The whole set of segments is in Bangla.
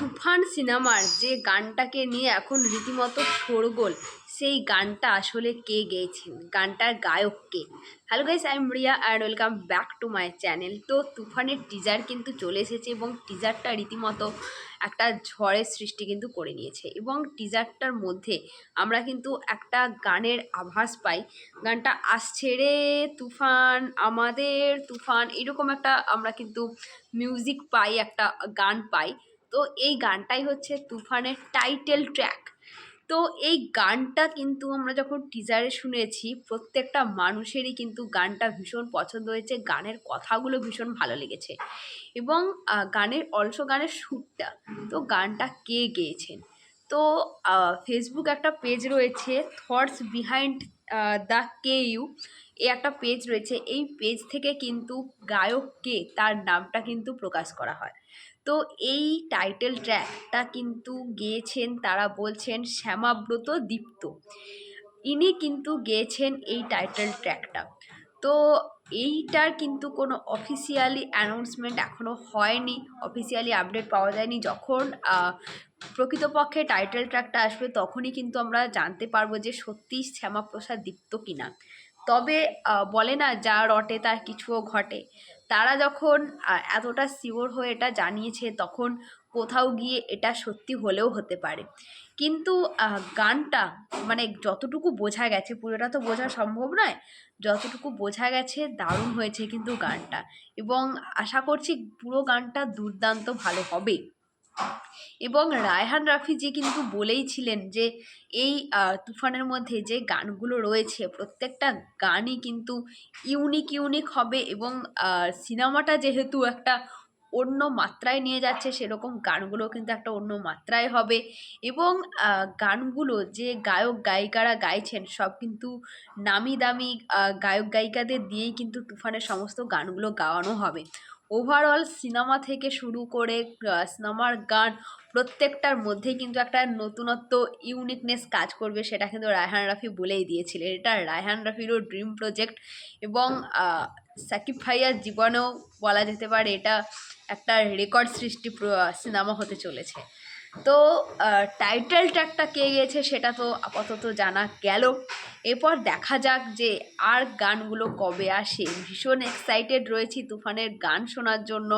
তুফান সিনেমার যে গানটাকে নিয়ে এখন রীতিমতো শোরগোল, সেই গানটা আসলে কে গেয়েছেন? গানটার গায়ক কে? Hello guys I am Riya and welcome back to my channel তো তুফানের টিজার কিন্তু চলে এসেছে এবং টিজারটা রীতিমতো একটা ঝড়ের সৃষ্টি কিন্তু করে নিয়েছে এবং টিজারটার মধ্যে আমরা কিন্তু একটা গানের আভাস পাই। গানটা আসছে রে তুফান, আমাদের তুফান, এরকম একটা আমরা কিন্তু মিউজিক পাই, একটা গান পাই। তো এই গানটাই হচ্ছে তুফানের টাইটেল ট্র্যাক তো এই গানটা কিন্তু আমরা যখন টিজারে শুনেছি, প্রত্যেকটা মানুষেরই কিন্তু গানটা ভীষণ পছন্দ হয়েছে, গানের কথাগুলো ভীষণ ভালো লেগেছে এবং গানের অলসো গানের সুরটা, তো গানটা কে গেয়েছেন? তো ফেসবুক একটা পেজ রয়েছে thoughts behind the K U এই একটা পেজ রয়েছে, এই পেজ থেকে কিন্তু গায়ক কে তার নামটা কিন্তু প্রকাশ করা হয়। তো, এই টাইটেল ট্র্যাকটা কিন্তু গেয়েছেন তারা বলছেন শ্যামাব্রত দীপ্ত। ইনি কিন্তু গেয়েছেন এই টাইটেল ট্র্যাকটা তো এইটার কিন্তু কোনো অফিসিয়ালি অ্যানাউন্সমেন্ট এখনও হয়নি। অফিসিয়ালি আপডেট পাওয়া যায়নি। যখন প্রকৃতপক্ষে টাইটেল ট্র্যাকটা আসবে, তখনই কিন্তু আমরা জানতে পারব যে সত্যিই শ্যামাপ্রসাদ দীপ্ত কিনা। তবে বলে না যা রটে তার কিছুও ঘটে। তারা যখন এতটা শিওর হয়ে এটা জানিয়েছে, তখন কোথাও গিয়ে এটা সত্যি হলেও হতে পারে। কিন্তু গানটা মানে যতটুকু বোঝা গেছে, পুরোটা তো বোঝা সম্ভব নয়, যতটুকু বোঝা গেছে দারুণ হয়েছে কিন্তু গানটা। এবং আশা করছি পুরো গানটা দুর্দান্ত ভালো হবে। এবং রায়হান রাফি যে কিন্তু বলেই ছিলেন যে, এই তুফানের মধ্যে যে গানগুলো রয়েছে, প্রত্যেকটা গানই কিন্তু ইউনিক ইউনিক হবে এবং সিনেমাটা যেহেতু একটা অন্য মাত্রায় নিয়ে যাচ্ছে, সেরকম গানগুলো কিন্তু একটা অন্য মাত্রায় হবে। এবং গানগুলো যে গায়ক গায়িকারা গাইছেন, সব কিন্তু নামি দামি গায়ক গায়িকাদের দিয়েই কিন্তু তুফানের সমস্ত গানগুলো গাওয়ানো হবে। ওভারঅল সিনেমা থেকে শুরু করে সিনেমার গান প্রত্যেকটার মধ্যেই কিন্তু একটা নতুনত্ব ইউনিকনেস কাজ করবে সেটা কিন্তু রায়হান রাফি বলেই দিয়েছিলেন। এটা রায়হান রাফিরও ড্রিম প্রজেক্ট এবং সাকিব ভাইয়ার জীবনেও বলা যেতে পারে এটা একটা রেকর্ড সৃষ্টি সিনেমা হতে চলেছে। তো টাইটেল ট্র্যাকটা কে গেছে সেটা তো আপাতত জানা গেল। এরপর দেখা যাক যে আর গানগুলো কবে আসে। ভীষণ এক্সাইটেড রয়েছি তুফানের গান শোনার জন্য,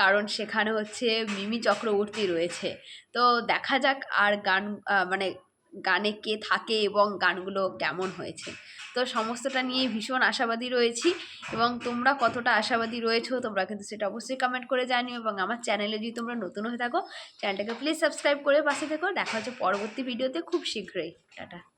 কারণ সেখানে হচ্ছে মিমি চক্রবর্তী রয়েছে। তো দেখা যাক আর গান মানে গানে কে থাকে এবং গানগুলো কেমন হয়েছে। তো সমস্তটা নিয়ে ভীষণ আশাবাদী রয়েছি এবং তোমরা কতটা আশাবাদী রয়েছো তোমরা কিন্তু সেটা অবশ্যই কমেন্ট করে জানিও এবং আমার চ্যানেলে যদি তোমরা নতুন হয়ে থাকো চ্যানেলটাকে প্লিজ সাবস্ক্রাইব করে পাশে থেকো। দেখা হচ্ছে পরবর্তী ভিডিওতে খুব শীঘ্রই। টাটা।